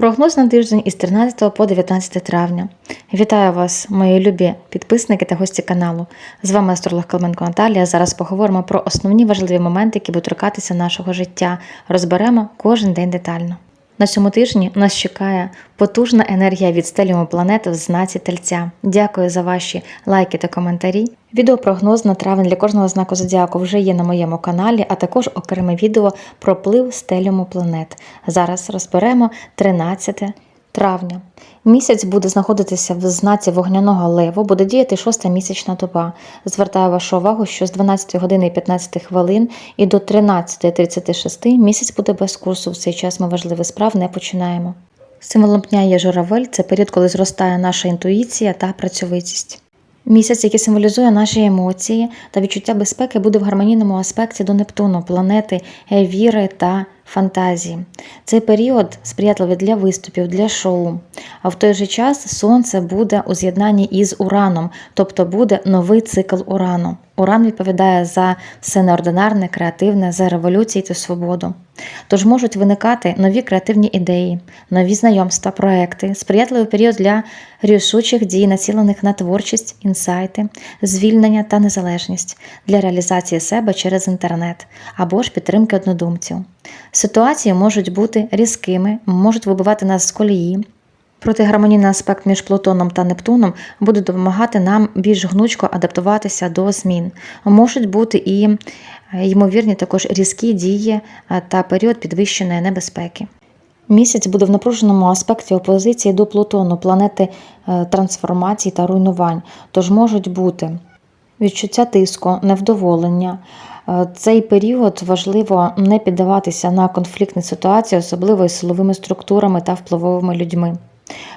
Прогноз на тиждень із 13 по 19 травня. Вітаю вас, мої любі підписники та гості каналу. З вами астролог Калменко Наталія. Зараз поговоримо про основні важливі моменти, які будуть торкатися нашого життя. Розберемо кожен день детально. На цьому тижні нас чекає потужна енергія від стеліуму планети в знаці тельця. Дякую за ваші лайки та коментарі. Відеопрогноз на травень для кожного знаку зодіаку вже є на моєму каналі, а також окреме відео про плив стеліуму планет. Зараз розберемо 13 травня. Місяць буде знаходитися в знаці вогняного леву, буде діяти шоста місячна доба. Звертаю вашу увагу, що з 12 години 15 хвилин і до 13.36 місяць буде без курсу. В цей час ми важливих справ не починаємо. Символом дня є журавель, це період, коли зростає наша інтуїція та працьовитість. Місяць, який символізує наші емоції та відчуття безпеки, буде в гармонійному аспекті до Нептуну, планети е, віри та фантазії. Цей період сприятливий для виступів, для шоу. А в той же час сонце буде у з'єднанні із Ураном, тобто буде новий цикл Урану. Уран відповідає за все неординарне, креативне, за революції та свободу. Тож можуть виникати нові креативні ідеї, нові знайомства, проекти, сприятливий період для рішучих дій, націлених на творчість, інсайти, звільнення та незалежність для реалізації себе через інтернет або ж підтримки однодумців. Ситуації можуть бути різкими, можуть вибивати нас з колії. Проте гармонійний аспект між Плутоном та Нептуном буде допомагати нам більш гнучко адаптуватися до змін. Можуть бути і е, ймовірні також різкі дії е, та період підвищеної небезпеки. Місяць буде в напруженому аспекті опозиції до Плутону, планети е, трансформацій та руйнувань, тож можуть бути відчуття тиску, невдоволення. Е, Цей період важливо не піддаватися на конфліктні ситуації, особливо із силовими структурами та впливовими людьми.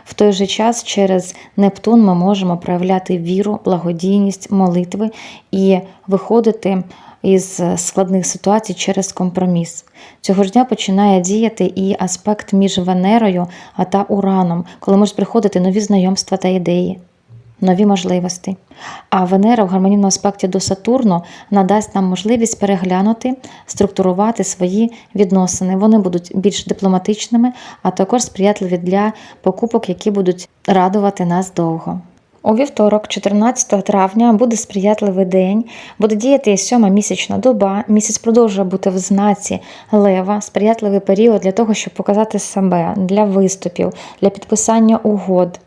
В той же час через Нептун ми можемо проявляти віру, благодійність, молитви і виходити із складних ситуацій через компроміс. Цього ж дня починає діяти і аспект між Венерою та Ураном, коли можуть приходити нові знайомства та ідеї. Нові можливості. А Венера в гармонійному аспекті до Сатурну надасть нам можливість переглянути, структурувати свої відносини. Вони будуть більш дипломатичними, а також сприятливі для покупок, які будуть радувати нас довго. У вівторок, 14 травня, буде сприятливий день, буде діяти сьома місячна доба. Місяць продовжує бути в знаці лева, сприятливий період для того, щоб показати себе для виступів, для підписання угод.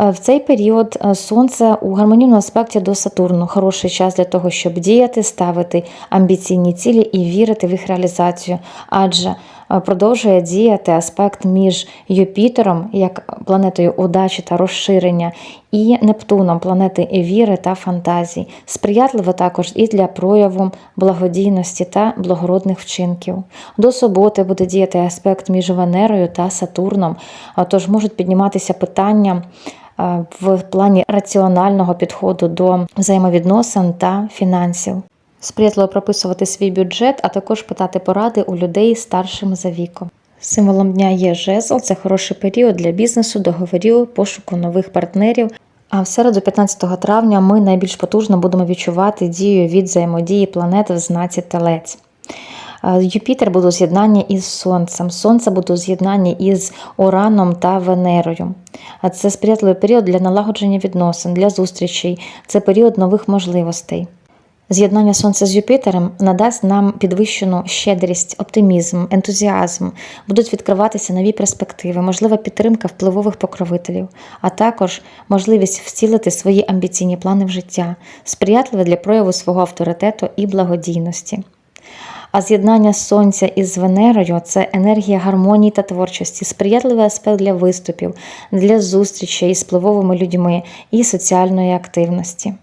Е, В цей період е, сонце у гармонійному аспекті до Сатурну. Хороший час для того, щоб діяти, ставити амбіційні цілі і вірити в їх реалізацію, адже продовжує діяти аспект між Юпітером, як планетою удачі та розширення, і Нептуном, планети віри та фантазій. Сприятливо також і для прояву благодійності та благородних вчинків. До суботи буде діяти аспект між Венерою та Сатурном, тож можуть підніматися питання е, в плані раціонального підходу до взаємовідносин та фінансів. Сприятливо прописувати свій бюджет, а також питати поради у людей старшим за віком. Символом дня є жезл, це хороший період для бізнесу, договорів, пошуку нових партнерів. А в середу, 15 травня, ми найбільш потужно будемо відчувати дію від взаємодії планет в знаці Телець. Юпітер буде у з'єднанні із Сонцем, Сонце буде у з'єднанні із Ураном та Венерою. Це сприятливий період для налагодження відносин, для зустрічей, це період нових можливостей. З'єднання Сонця з Юпітером надасть нам підвищену щедрість, оптимізм, ентузіазм, будуть відкриватися нові перспективи, можлива підтримка впливових покровителів, а також можливість втілити свої амбіційні плани в життя, сприятливе для прояву свого авторитету і благодійності. А з'єднання Сонця із Венерою це енергія гармонії та творчості, сприятливий аспект для виступів, для зустрічей з впливовими людьми і соціальної активності.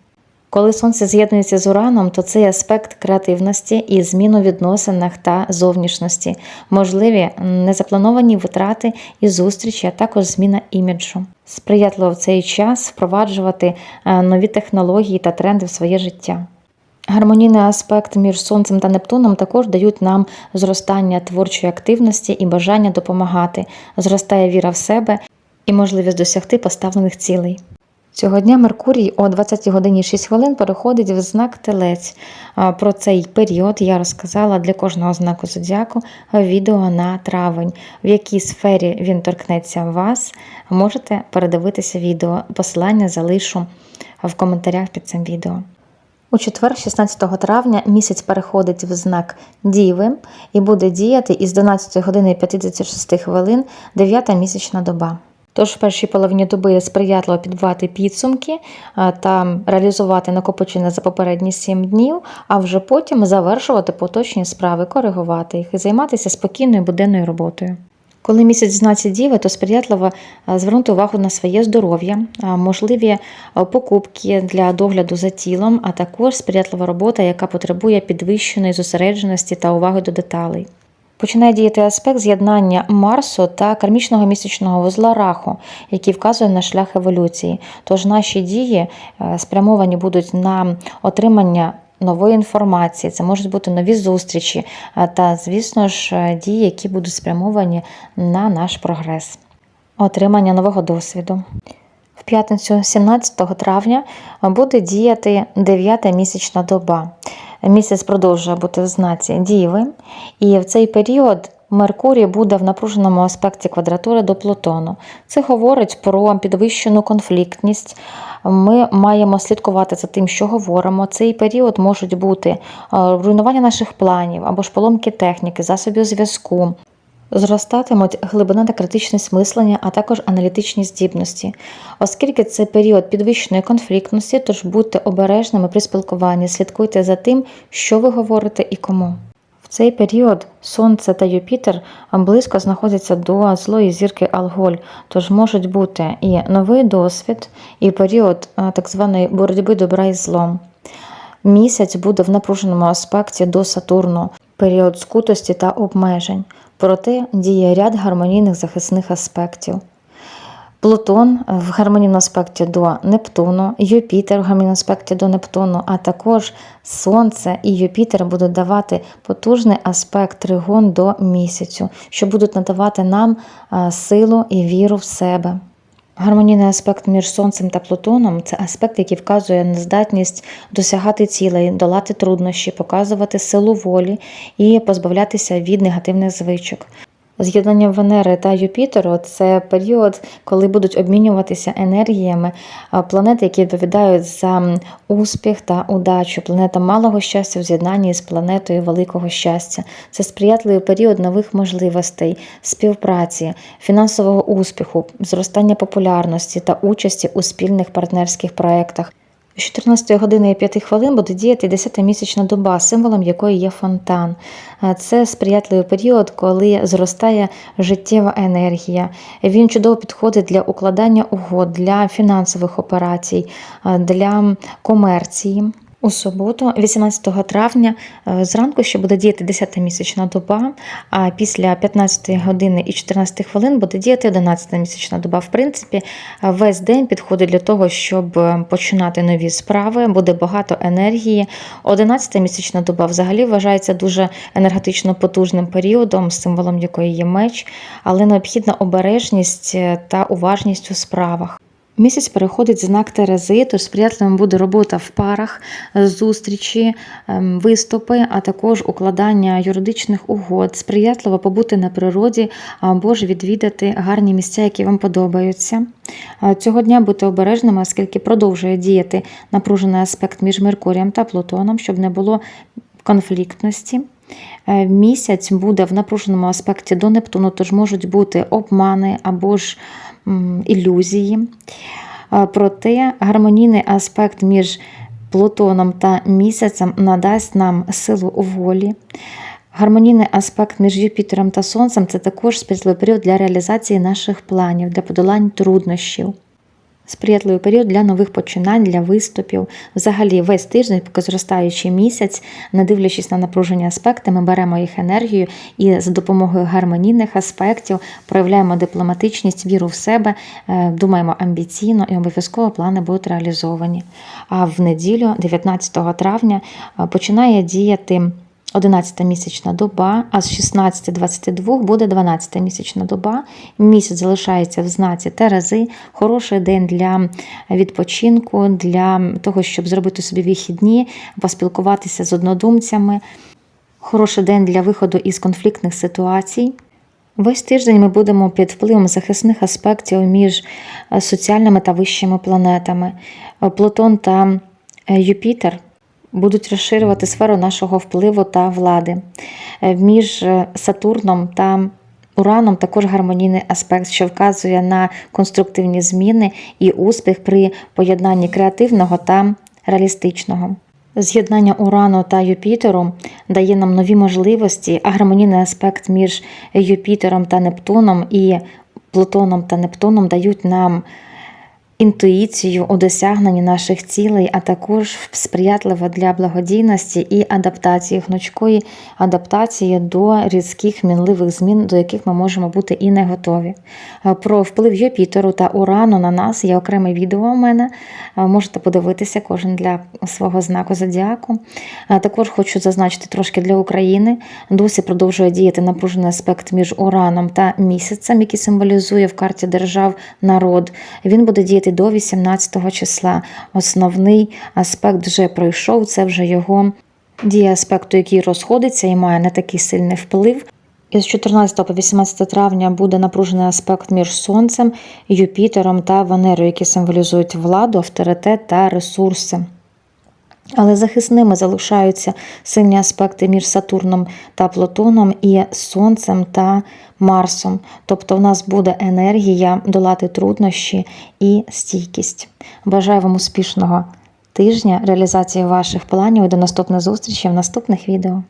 Коли сонце з'єднується з ураном, то цей аспект креативності і змін у відносинах та зовнішності, можливі незаплановані витрати і зустрічі, а також зміна іміджу. Сприятливо в цей час впроваджувати е, нові технології та тренди в своє життя. Гармонійний аспект між Сонцем та Нептуном також дають нам зростання творчої активності і бажання допомагати, зростає віра в себе і можливість досягти поставлених цілей. Цього дня Меркурій о 20 годині 6 хвилин переходить в знак Телець. Про цей період я розказала для кожного знаку зодіаку відео на травень. В якій сфері він торкнеться вас, можете передивитися відео. Посилання залишу в коментарях під цим відео. У четвер, 16 травня, місяць переходить в знак Діви і буде діяти із 12 години 56 хвилин 9 місячна доба. Тож в першій половині доби сприятливо підбивати підсумки та реалізувати накопичення за попередні 7 днів, а вже потім завершувати поточні справи, коригувати їх і займатися спокійною буденною роботою. Коли місяць знаці діви, то сприятливо звернути увагу на своє здоров'я, можливі покупки для догляду за тілом, а також сприятлива робота, яка потребує підвищеної зосередженості та уваги до деталей. Починає діяти аспект з'єднання Марсу та кармічного місячного вузла Раху, який вказує на шлях еволюції. Тож наші дії е, спрямовані будуть на отримання нової інформації, це можуть бути нові зустрічі, та, звісно ж, е, дії, які будуть спрямовані на наш прогрес, отримання нового досвіду. В п'ятницю, 17 травня, буде діяти 9 місячна доба. Місяць продовжує бути в знаці Діви, і в цей період Меркурій буде в напруженому аспекті квадратури до Плутону. Це говорить про підвищену конфліктність. Ми маємо слідкувати за тим, що говоримо. Цей період можуть бути е, руйнування наших планів або ж поломки техніки, засобів зв'язку. Зростатимуть глибина та критичність мислення, а також аналітичні здібності. Оскільки це період підвищеної конфліктності, тож будьте обережними при спілкуванні, слідкуйте за тим, що ви говорите і кому. В цей період Сонце та Юпітер близько знаходяться до злої зірки Алголь, тож можуть бути і новий досвід, і період так званої боротьби добра і злом. Місяць буде в напруженому аспекті до Сатурну, період скутості та обмежень. Проте діє ряд гармонійних захисних аспектів. Плутон в гармонійному аспекті до Нептуну, Юпітер в гармонійному аспекті до Нептуну, а також Сонце і Юпітер будуть давати потужний аспект тригон до місяцю, що будуть надавати нам силу і віру в себе. Гармонійний аспект між Сонцем та Плутоном це аспект, який вказує на здатність досягати цілей, долати труднощі, показувати силу волі і позбавлятися від негативних звичок. З'єднання Венери та Юпітеру це період, коли будуть обмінюватися енергіями планети, які відповідають за успіх та удачу. Планета малого щастя в з'єднанні з планетою великого щастя. Це сприятливий період нових можливостей, співпраці, фінансового успіху, зростання популярності та участі у спільних партнерських проєктах. З 14 години і 5 хвилин буде діяти 10-місячна доба, символом якої є фонтан. Це сприятливий період, коли зростає життєва енергія. Він чудово підходить для укладання угод, для фінансових операцій, для комерції. У суботу, 18 травня, е, зранку ще буде діяти 10 місячна доба, а після 15 години і 14 хвилин буде діяти 11 місячна доба. В принципі, весь день підходить для того, щоб е, починати нові справи, буде багато енергії. 11 місячна доба взагалі вважається дуже енергетично потужним періодом, символом якої є меч, але необхідна обережність е, та уважність у справах. Місяць переходить знак Терези, тож сприятливим буде робота в парах, зустрічі, ем, виступи, а також укладання юридичних угод. Сприятливо побути на природі або ж відвідати гарні місця, які вам подобаються. Цього дня будьте обережними, оскільки продовжує діяти напружений аспект між Меркурієм та Плутоном, щоб не було конфліктності. Е, Місяць буде в напруженому аспекті до Нептуну, тож можуть бути обмани або ж ілюзії. Е, Проте гармонійний аспект між Плутоном та місяцем надасть нам силу у волі. Гармонійний аспект між Юпітером та Сонцем це також сприятливий період для реалізації наших планів, для подолань труднощів. Сприятливий період для нових починань, для виступів. Взагалі, весь тиждень, поки зростаючий місяць, не дивлячись на напружені аспекти, ми беремо їх енергію і за допомогою гармонійних аспектів проявляємо дипломатичність, віру в себе, е, думаємо амбіційно і обов'язково плани будуть реалізовані. А в неділю, 19 травня, е, починає діяти 11 місячна доба, а з 16.22 буде 12 місячна доба. Місяць залишається в знаці Терези. Хороший день для відпочинку, для того, щоб зробити собі вихідні, поспілкуватися з однодумцями. Хороший день для виходу із конфліктних ситуацій. Весь тиждень ми будемо під впливом захисних аспектів між е, соціальними та вищими планетами. Е, Плутон та е, Юпітер будуть розширювати сферу нашого впливу та влади. Е, Між е, Сатурном та Ураном також гармонійний аспект, що вказує на конструктивні зміни і успіх при поєднанні креативного та реалістичного. З'єднання Урану та Юпітеру дає нам нові можливості, а гармонійний аспект між Юпітером та Нептуном і Плутоном та Нептуном дають нам інтуїцію у досягненні наших цілей, а також сприятливо для благодійності і адаптації, гнучкої адаптації до різких мінливих змін, до яких ми можемо бути і не готові. Е, Про вплив Юпітеру та Урану на нас є окреме відео у мене. Е, Можете подивитися кожен для свого знаку зодіаку. Е, Також хочу зазначити трошки для України. Досі продовжує діяти напружений аспект між Ураном та місяцем, який символізує в карті держав народ. Він буде діяти до 18 числа. Основний аспект вже пройшов, це вже його дія аспекту, який розходиться і має не такий сильний вплив. З 14 по 18 травня буде напружений аспект між Сонцем, Юпітером та Венерою, які символізують владу, авторитет та ресурси. Але захисними залишаються сильні аспекти між Сатурном та Плутоном і Сонцем та Марсом. Тобто в нас буде енергія долати труднощі і стійкість. Бажаю вам успішного тижня, реалізації ваших планів і до наступної зустрічі в наступних відео.